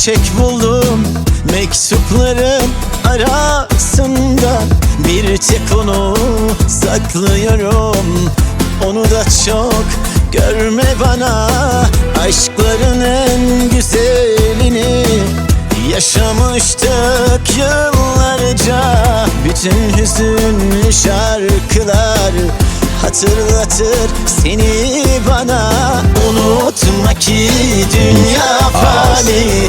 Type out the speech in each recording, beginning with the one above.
çiçek buldum. Mektupların arasında Bir tek onu saklıyorum. Onu da çok görme bana. Aşkların en güzelini Yaşamıştık yıllarca. Bütün hüzünlü şarkılar Hatırlatır seni bana. Unutma ki dünya fani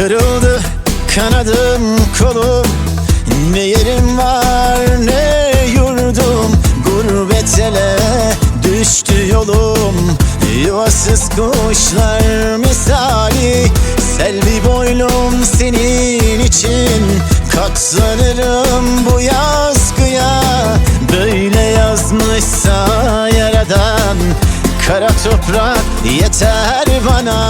Kırıldı kanadım kolum Ne yerim var ne yurdum. Gurbet ele düştü yolum. Yuvasız kuşlar misali. Selvi boylum senin için. Katlanırım bu yazgıya. Böyle yazmışsa yaradan. Kara toprak yeter bana